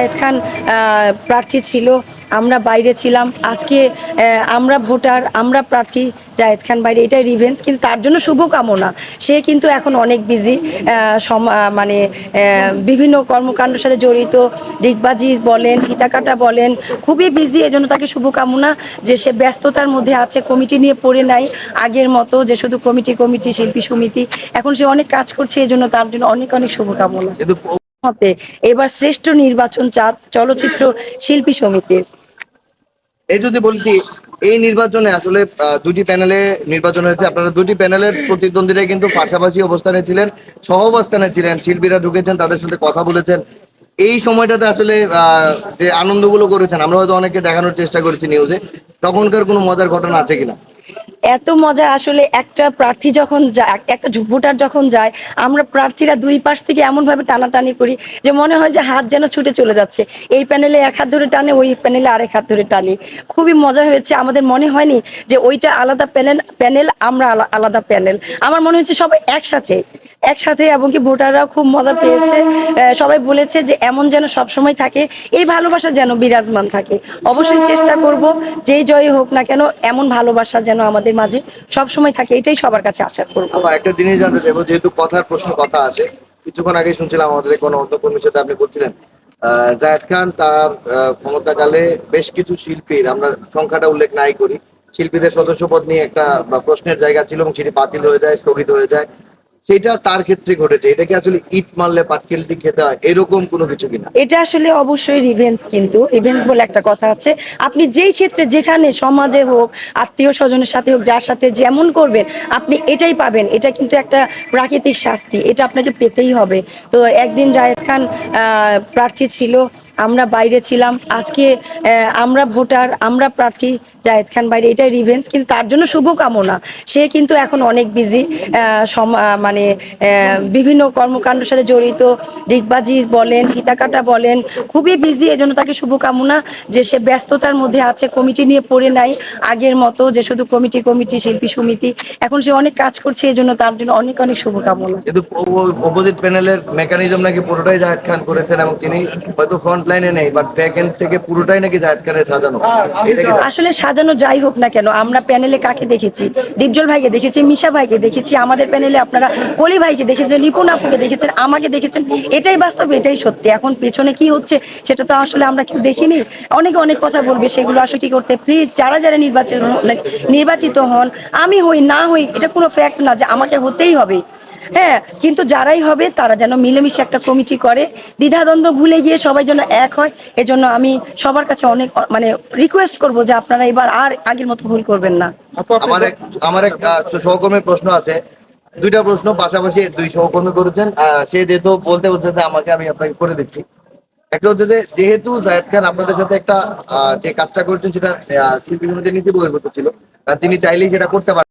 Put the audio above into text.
জায়েদ খান প্রার্থী ছিল। আমরা বাইরে ছিলাম। আজকে আমরা ভোটার, আমরা প্রার্থী জায়েদ খান বাইরে। এটাই রিভেন্স কিন্তু তার জন্য শুভকামনা। সে কিন্তু এখন অনেক বিজি মানে বিভিন্ন কর্মকাণ্ডের সাথে জড়িত। ডিগবাজি বলেন ফিতা কাটা বলেন, খুবই বিজি এজন্য তাকে শুভকামনা যে সে ব্যস্ততার মধ্যে আছে কমিটি নিয়ে পড়ে নাই আগের মতো, যে শুধু কমিটি কমিটি শিল্পী, সমিতি। এখন সে অনেক কাজ করছে, এজন্য তার জন্য অনেক অনেক শুভকামনা। মতে এবার শ্রেষ্ঠ নির্বাচন চাঁদ চলচ্চিত্র শিল্পী সমিতির। এই যদি বলছি এই নির্বাচনে আসলে দুটি প্যানেলে নির্বাচন হয়েছে। আপনারা দুটি প্যানেলের প্রতিদ্বন্দ্বীরা কিন্তু পাশাপাশি অবস্থানে ছিলেন সহ অবস্থানে ছিলেন। শিল্পীরা ঢুকেছেন, তাদের সাথে কথা বলেছেন। এই সময়টাতে আসলে যে আনন্দগুলো করেছেন, আমরা হয়তো অনেকে দেখানোর চেষ্টা করেছি নিউজে, তখনকার কোনো মজার ঘটনা আছে কিনা? এত মজা আসলে একটা প্রার্থী যখন একটা ভোটার যখন যায়, আমরা প্রার্থীরা দুই পাশ থেকে এমনভাবে টানাটানি করি যে মনে হয় যে হাত যেন ছুটে চলে যাচ্ছে। এই প্যানেলে এক হাত ধরে টানে, ওই প্যানেলে আরেক হাত ধরে টানি। খুবই মজা হয়েছে। আমাদের মনে হয়নি যে ওইটা আলাদা প্যানেল প্যানেল আমরা আলা- আলাদা প্যানেল আমার মনে হচ্ছে সবাই একসাথে একসাথে এবং কি ভোটাররাও খুব মজা পেয়েছে। সবাই বলেছে যে এমন যেন সবসময় থাকে, এই ভালোবাসা যেন বিরাজমান থাকে। অবশ্যই চেষ্টা করব, যেই জয় হোক না কেন, এমন ভালোবাসা যেন আমাদের মাঝে সব সময় থাকে, এটাই সবার কাছে আশা করব। একটা জিনিস জানতে চাইব, যেহেতু কথার প্রশ্ন, কথা আছে। কিছুক্ষণ আগে শুনছিলাম আমাদের কোনো অন্য কর্মীর সাথে আপনি বলছিলেন জায়েদ খান তার ক্ষমতাকালে বেশ কিছু শিল্পীর, আমরা সংখ্যাটা উল্লেখ নাই করি, শিল্পীদের সদস্যপদ নিয়ে একটা প্রশ্নের জায়গা ছিল এবং সেটি বাতিল হয়ে যায়, স্থগিত হয়ে যায়। সেটা তার ক্ষেত্রে ঘটেছে। এটা কি আসলে ইট মারলে পাটকেলটি খেতে হয় এরকম কোনো কিছু কিনা এটা আসলে অবশ্যই রিভেন্স কিন্তু। রিভেন্স বলে একটা কথা আছে। আপনি যেই ক্ষেত্রে যেখানে সমাজে হোক, আত্মীয় স্বজনের সাথে হোক, যার সাথে যেমন করবেন, আপনি এটাই পাবেন। এটা কিন্তু একটা প্রাকৃতিক শাস্তি। এটা আপনাকে পেতেই হবে। তো একদিন জায়েদ খান প্রার্থী ছিল আমরা বাইরে ছিলাম। আজকে আমরা ভোটার, আমরা প্রার্থী, জায়েদ খান বাইরে। এটাই রিভেন্স কিন্তু তার জন্য শুভকামনা। সে কিন্তু এখন অনেক বিজি মানে বিভিন্ন কর্মকাণ্ডের সাথে জড়িত। ডিগবাজি বলেন ফিতা কাটা বলেন, খুবই বিজি এজন্য তাকে শুভকামনা যে সে ব্যস্ততার মধ্যে আছে কমিটি নিয়ে পড়ে নাই। আগের মতো যে শুধু কমিটি কমিটি শিল্পী, সমিতি। এখন সে অনেক কাজ করছে, এজন্য তার জন্য অনেক অনেক শুভকামনা। কিন্তু অপোজিট প্যানেলের মেকানিজম নাকি পুরোটাই জাহেদ খান করেছেন এবং তিনি হয়তো ফ্রন্ট লাইনে নেই বাট ব্যাক এন্ড থেকে পুরোটাই নাকি খানের সাজানো। আসলে সাজানো যাই হোক না কেন আমরা প্যানেলে কাকে দেখেছি? ডিপজল ভাইকে দেখেছি মিশা ভাইকে দেখেছি আমাদের প্যানেলে আপনারা কলি ভাইকে দেখেছেন রিপুন আপুকে দেখেছেন আমাকে দেখেছেন এটাই বাস্তব এটাই সত্যি। এখন পেছনে কি হচ্ছে সেটা তো আসলে আমরা কেউ দেখিনি। অনেকে অনেক কথা বলবে সেগুলো আসলে কি করতে প্লিজ যারা যারা নির্বাচন নির্বাচিত হন আমি হই না হই এটা কোনো ফ্যাক্ট না যে আমাকে হতেই হবে। হ্যাঁ কিন্তু যারাই হবে তারা যেন মিলেমিশে একটা কমিটি করে। দ্বিধাদ্বন্দ্ব ভুলে গিয়ে সবাই যেন এক হয় এজন্য আমি সবার কাছে অনেক মানে রিকোয়েস্ট করব যে আপনারা এবার আর আগের মতো ভুল করবেন না। আমার এক আমার এক সহকর্মীর প্রশ্ন আছে। দুইটা প্রশ্ন পাশাপাশি দুই সহকর্মী করেছেন। আহ, সে যেহেতু বলতে বলছে যে আমাকে আমি আপনাকে করে দিচ্ছি। একটা হচ্ছে যে যেহেতু জায়েদ খান আপনাদের সাথে একটা আহ, যে কাজটা করছেন সেটা শিল্পী সমিতির নীতি বহির্ভূত ছিল তিনি চাইলেই সেটা করতে পারেন।